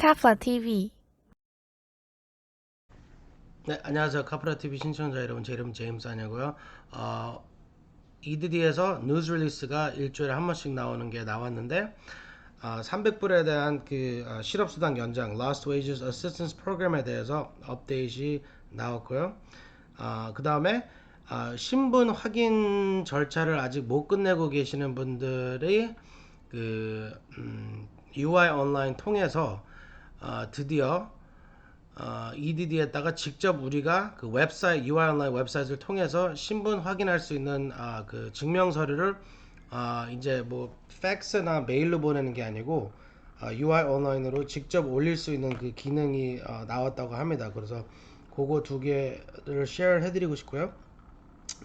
카플라 TV 네, 안녕하세요. 카프라 TV 신청자 여러분, 제 이름은 제임스 아냐고요. 어, 이드디에서 뉴스 릴리스가 일주일에 한 번씩 나오는 게 나왔는데 어, 300불에 대한 그 어, 실업수당 연장 Lost Wages Assistance Program에 대해서 업데이트이 나왔고요. 어, 그 다음에 어, 신분 확인 절차를 아직 못 끝내고 계시는 분들이 그 음, UI 온라인 통해서 어, 드디어 어, EDD에다가 직접 우리가 그 웹사이트 UI 온라인 웹사이트를 통해서 신분 확인할 수 있는 아, 그 증명 서류를 아, 이제 뭐 팩스나 메일로 보내는 게 아니고 아, UI 온라인으로 직접 올릴 수 있는 그 기능이 어, 나왔다고 합니다. 그래서 그거 두 개를 쉐어 해드리고 싶고요.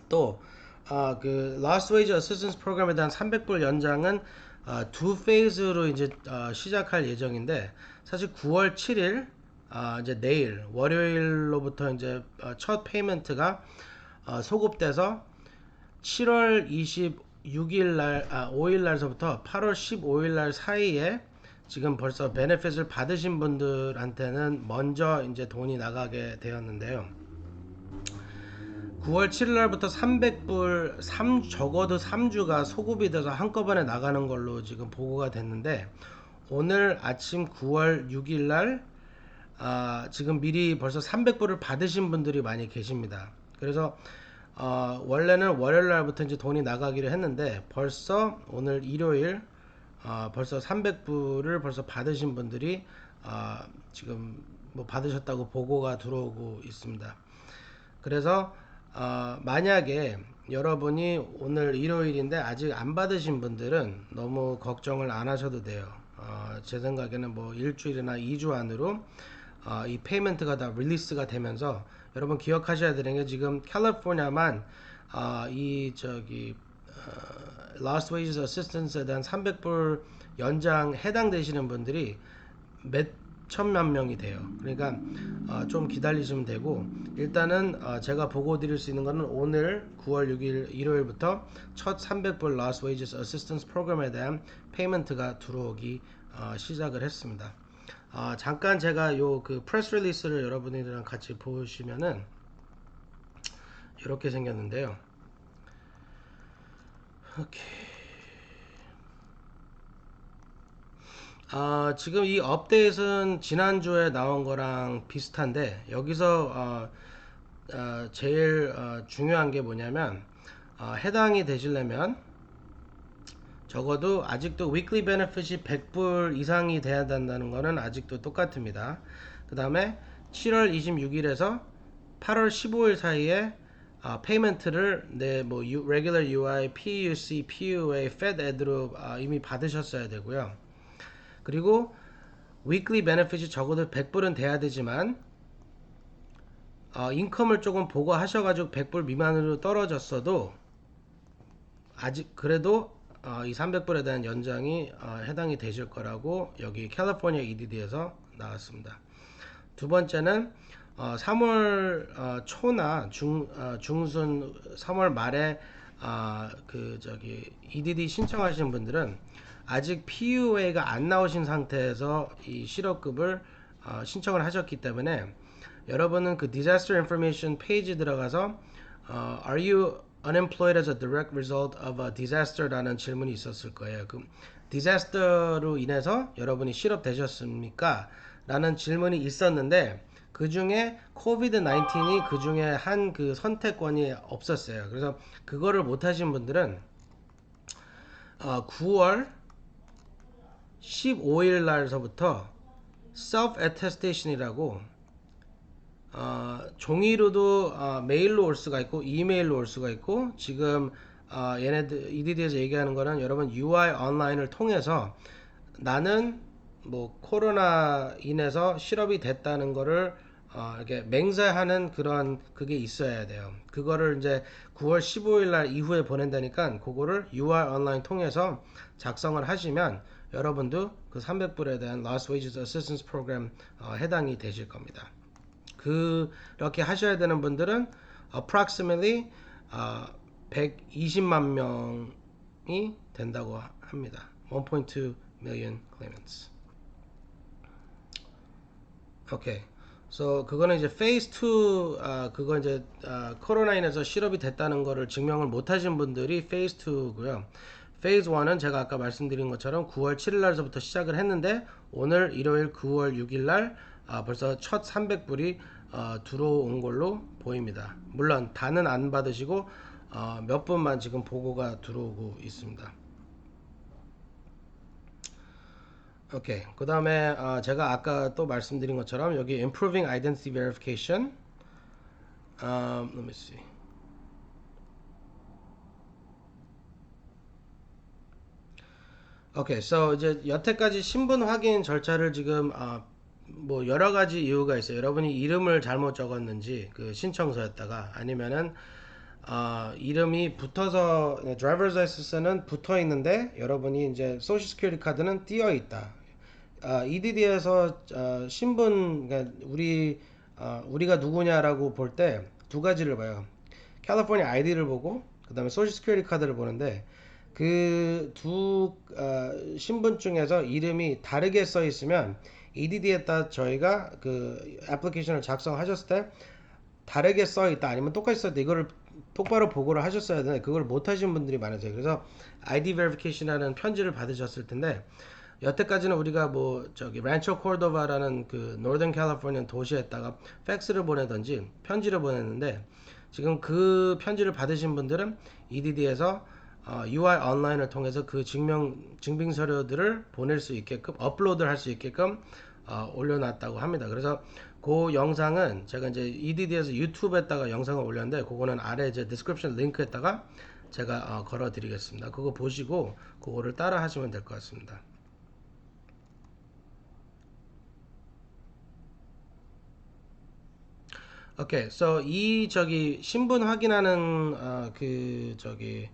또, 아, 그, Lost Wage Assistance 프로그램에 대한 300불 연장은 아, 두 페이즈로 이제 어, 시작할 예정인데, 사실 9월 7일, 아, 이제 내일, 월요일로부터 이제 어, 첫 페이먼트가 어, 소급돼서 7월 26일 날, 아, 5일 날서부터 8월 15일 날 사이에 지금 벌써 베네핏을 받으신 분들한테는 먼저 이제 돈이 나가게 되었는데요. 9월 7일 날부터 300불 3 적어도 3주가 소급이 돼서 한꺼번에 나가는 걸로 지금 보고가 됐는데 오늘 아침 9월 6일 날 아, 지금 미리 벌써 300불을 받으신 분들이 많이 계십니다. 그래서 어, 원래는 월요일 날부터 이제 돈이 나가기로 했는데 벌써 오늘 일요일 어, 벌써 300불을 벌써 받으신 분들이 어, 지금 뭐 받으셨다고 보고가 들어오고 있습니다. 그래서 어, 만약에 여러분이 오늘 일요일인데 아직 안 받으신 분들은 너무 걱정을 안 하셔도 돼요. 어, 제 생각에는 뭐 일주일이나 2주 안으로 어, 이 페이먼트가 다 릴리스가 되면서 여러분 기억하셔야 되는 게 지금 캘리포니아만 어, 이 저기 어, Lost Wages Assistance에 대한 300불 연장 해당되시는 분들이 몇 천만 명이 돼요. 그러니까 어, 좀 기다리시면 되고 일단은 어, 제가 보고 드릴 수 있는 거는 오늘 9월 6일 일요일부터 첫 300불 Lost Wages Assistance 프로그램에 대한 페이먼트가 들어오기 어, 시작을 했습니다. 아, 잠깐 제가 요 그 프레스 릴리스를 여러분들이랑 같이 보시면은 이렇게 생겼는데요. 오케이. 아, 지금 이 업데이트는 지난주에 나온 거랑 비슷한데 여기서 어, 어, 제일 어, 중요한 게 뭐냐면 어, 해당이 되시려면 적어도 아직도 위클리 베네핏이 100불 이상이 돼야 된다는 거는 아직도 똑같습니다. 그 다음에 7월 26일에서 8월 15일 사이에 아, 페이먼트를 내뭐 regular UI, PUC, PUA, Fed Ed로 아, 이미 받으셨어야 되고요. 그리고 weekly benefit이 적어도 100불은 돼야 되지만 어, 인컴을 조금 보고 하셔가지고 100불 미만으로 떨어졌어도 아직 그래도 어, 이 300불에 대한 연장이 어, 해당이 되실 거라고 여기 캘리포니아 EDD에서 나왔습니다. 두 번째는 어, 3월 어, 초나 중 어, 중순 3월 말에 아, 그 저기 EDD 신청하신 분들은 아직 PUA가 안 나오신 상태에서 이 실업급을 어, 신청을 하셨기 때문에 여러분은 그 Disaster Information 페이지 들어가서 어, Are you unemployed as a direct result of a disaster라는 질문이 있었을 거예요. 그 디자스터로 인해서 여러분이 실업되셨습니까? 라는 질문이 있었는데 그 중에 코비드 19이 그 중에 한 그 선택권이 없었어요. 그래서 그거를 못 하신 분들은 어, 9월 15일 날서부터 self attestation이라고 어, 종이로도 어, 메일로 올 수가 있고 이메일로 올 수가 있고 지금 어, 얘네들 EDD에서 얘기하는 거는 여러분 UI 온라인을 통해서 나는 뭐 코로나 인해서 실업이 됐다는 거를 어, 이렇게 맹세하는 그런 그게 있어야 돼요. 그거를 이제 9월 15일 날 이후에 보낸다니까 그거를 UI 온라인 통해서 작성을 하시면 여러분도 그 300불에 대한 Lost Wages Assistance Program 어, 해당이 되실 겁니다. 그렇게 하셔야 되는 분들은 approximately 어, 120만 명이 된다고 합니다. 1.2 million claimants. 오케이. So 그거는 이제 페이스 2 아, 그거 이제 아, 코로나 인해서 실업이 됐다는 거를 증명을 못 하신 분들이 페이스 2고요. 페이즈 1은 제가 아까 말씀드린 것처럼 9월 7일 날서부터 시작을 했는데 오늘 일요일 9월 6일 날 아, 벌써 첫 300불이 어, 들어온 걸로 보입니다. 물론 다는 안 받으시고 어, 몇 분만 지금 보고가 들어오고 있습니다. 오케이. 그 다음에 어, 제가 아까 또 말씀드린 것처럼 여기 improving identity verification. Um, let me see. 오케이. So 이제 여태까지 신분 확인 절차를 지금 어, 뭐 여러 가지 이유가 있어요. 여러분이 이름을 잘못 적었는지 그 신청서였다가 아니면은 어, 이름이 붙어서 드라이버스 라이센스는 붙어 있는데 여러분이 이제 스큐리티 카드는 띄어 있다. 어, EDD에서 어, 신분 그러니까 우리 어, 우리가 누구냐라고 볼 때 두 가지를 봐요. 캘리포니아 아이디를 보고 그다음에 스큐리티 카드를 보는데 그두 어, 신분증에서 이름이 다르게 써 있으면 EDD에다 저희가 그 애플리케이션을 작성하셨을 때 다르게 써 있다 아니면 똑같이 써 있다 이거를 똑바로 보고를 하셨어야 되는데 그걸 못 하신 분들이 많으세요. 그래서 ID verification이라는 편지를 받으셨을 텐데 여태까지는 우리가 뭐 저기 란초 코르도바라는 그 노던 캘리포니아 도시에다가 팩스를 보내든지 편지를 보냈는데 지금 그 편지를 받으신 분들은 EDD에서 어, UI 온라인을 통해서 그 증명 증빙 서류들을 보낼 수 있게끔 업로드를 할 수 있게끔 어, 올려놨다고 합니다. 그래서 그 영상은 제가 이제 EDD에서 유튜브에다가 영상을 올렸는데 그거는 아래 이제 디스크립션 링크에다가 제가 어, 걸어 드리겠습니다. 그거 보시고 그거를 따라 하시면 될 것 같습니다. 오케이, so 이 저기 신분 확인하는 어, 그 저기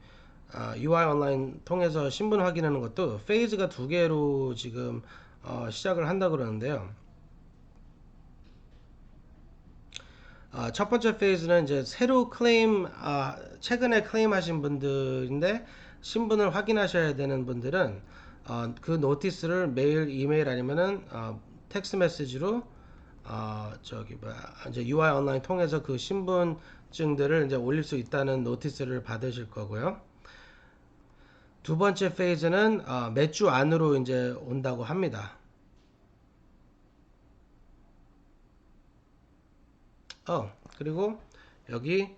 어, UI 온라인 통해서 신분 확인하는 것도 페이즈가 두 개로 지금 어, 시작을 한다 그러는데요. 어, 첫 번째 페이즈는 이제 새로 클레임, 아, 최근에 클레임하신 분들인데 신분을 확인하셔야 되는 분들은 어, 그 노티스를 메일, 이메일 아니면은 어, 텍스트 메시지로 어, 저기 뭐야 이제 UI 온라인 통해서 그 신분증들을 이제 올릴 수 있다는 노티스를 받으실 거고요. 두 번째 페이즈는 어, 몇 주 안으로 이제 온다고 합니다. 어, 그리고 여기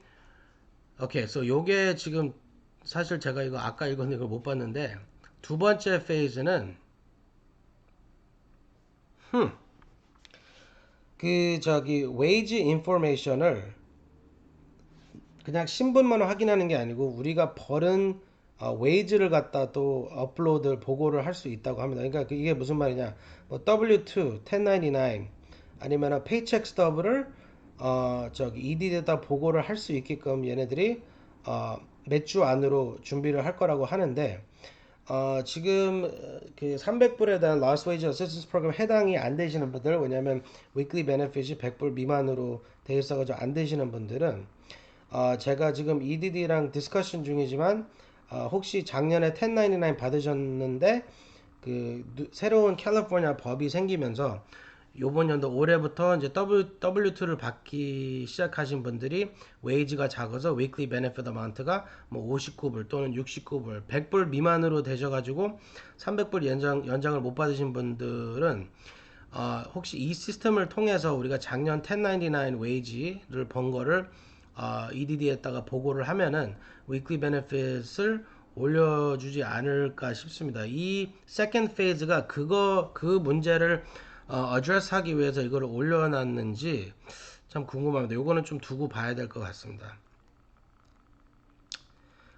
오케이. so 요게 지금 사실 제가 이거 아까 읽었는데 이걸 못 봤는데 두 번째 페이즈는 흠. 그 저기 웨이지 인포메이션을 그냥 신분만 확인하는 게 아니고 우리가 벌은 어, 웨이즈를 갖다 또 업로드 보고를 할 수 있다고 합니다. 그러니까 그 이게 무슨 말이냐? 뭐 W2, 1099 아니면 페이첵 스터브를 어 저기 ED에다 보고를 할 수 있게끔 얘네들이 어 몇 주 안으로 준비를 할 거라고 하는데 어 지금 그 300불에 대한 Lost Wage Assistance Program 해당이 안 되시는 분들 왜냐면 weekly benefit이 100불 미만으로 돼 있어가지고 안 되시는 분들은 어 제가 지금 EDD랑 디스커션 중이지만 어 혹시 작년에 1099 받으셨는데 그 누- 새로운 캘리포니아 법이 생기면서 요번 연도 올해부터 이제 W, W2를 받기 시작하신 분들이 웨이지가 작아서 weekly benefit amount가 뭐 59불 또는 69불, 100불 미만으로 되셔가지고 300불 연장, 연장을 못 받으신 분들은 어, 혹시 이 시스템을 통해서 우리가 작년 1099 웨이지를 번 거를 어, EDD에다가 보고를 하면은 weekly benefit을 올려주지 않을까 싶습니다. 이 second phase가 그거 그 문제를 어, address 하기 위해서 이걸 올려놨는지 참 궁금합니다. 요거는 좀 두고 봐야 될 것 같습니다.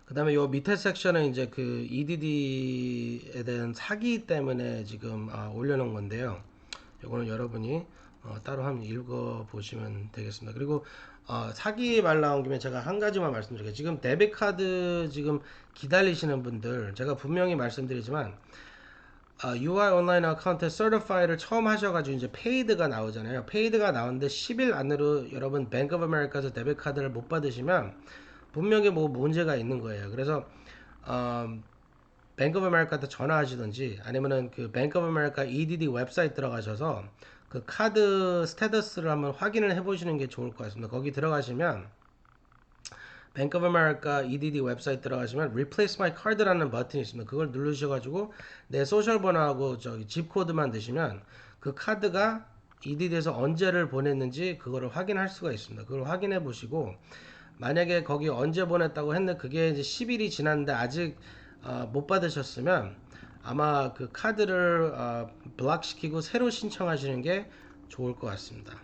그 다음에 요 밑에 섹션은 이제 그 EDD에 대한 사기 때문에 지금 아, 올려놓은 건데요. 요거는 여러분이 어, 따로 한번 읽어 보시면 되겠습니다. 그리고 어, 사기 말 나온 김에 제가 한 가지만 말씀드릴게요. 지금 데뷔 카드 지금 기다리시는 분들 제가 분명히 말씀드리지만 아, UI 온라인 어카운트 certify를 처음 하셔가지고 이제 페이드가 나오잖아요. 페이드가 나오는데 10일 안으로 여러분 뱅크 오브 아메리카에서 데뷔 카드를 못 받으시면 분명히 뭐 문제가 있는 거예요. 그래서 어, 뱅크 오브 아메리카한테 전화하시든지 아니면은 그 뱅크 오브 아메리카 EDD 웹사이트 들어가셔서 그 카드 스테터스를 한번 확인을 해보시는 게 좋을 것 같습니다. 거기 들어가시면 Bank of America EDD 웹사이트 들어가시면 Replace My Card라는 버튼이 있습니다. 그걸 누르셔가지고 내 소셜 번호하고 저기 집 코드만 드시면 그 카드가 EDD에서 언제를 보냈는지 그거를 확인할 수가 있습니다. 그걸 확인해 보시고 만약에 거기 언제 보냈다고 했는데 그게 이제 10일이 지났는데 아직 어, 못 받으셨으면 아마 그 카드를 어, 블락 시키고 새로 신청하시는 게 좋을 것 같습니다.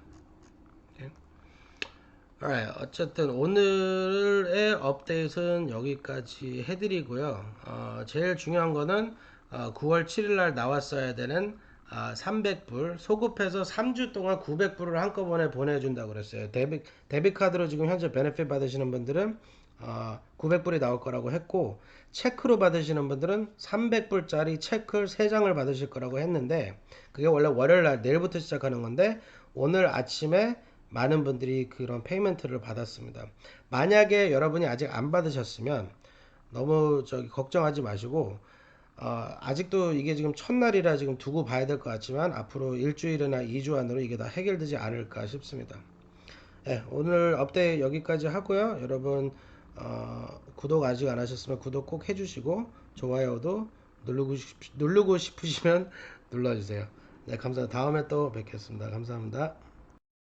Alright, 어쨌든 오늘의 업데이트는 여기까지 해드리고요. 어, 제일 중요한 거는 어, 9월 7일 날 나왔어야 되는 아, 300불 소급해서 3주 동안 900불을 한꺼번에 보내준다고 그랬어요. 데뷔, 데뷔 카드로 지금 현재 베네핏 받으시는 분들은 어, 900불이 나올 거라고 했고 체크로 받으시는 분들은 300불짜리 체크 3장을 받으실 거라고 했는데 그게 원래 월요일 날 내일부터 시작하는 건데 오늘 아침에 많은 분들이 그런 페이먼트를 받았습니다. 만약에 여러분이 아직 안 받으셨으면 너무 저기 걱정하지 마시고 어, 아직도 이게 지금 첫날이라 지금 두고 봐야 될 것 같지만 앞으로 일주일이나 2주 안으로 이게 다 해결되지 않을까 싶습니다. 네, 오늘 업데이트 여기까지 하고요. 여러분 어, 구독 아직 안 하셨으면 구독 꼭 해주시고 좋아요도 누르고, 싶, 누르고 싶으시면 눌러주세요. 네, 감사합니다. 다음에 또 뵙겠습니다. 감사합니다.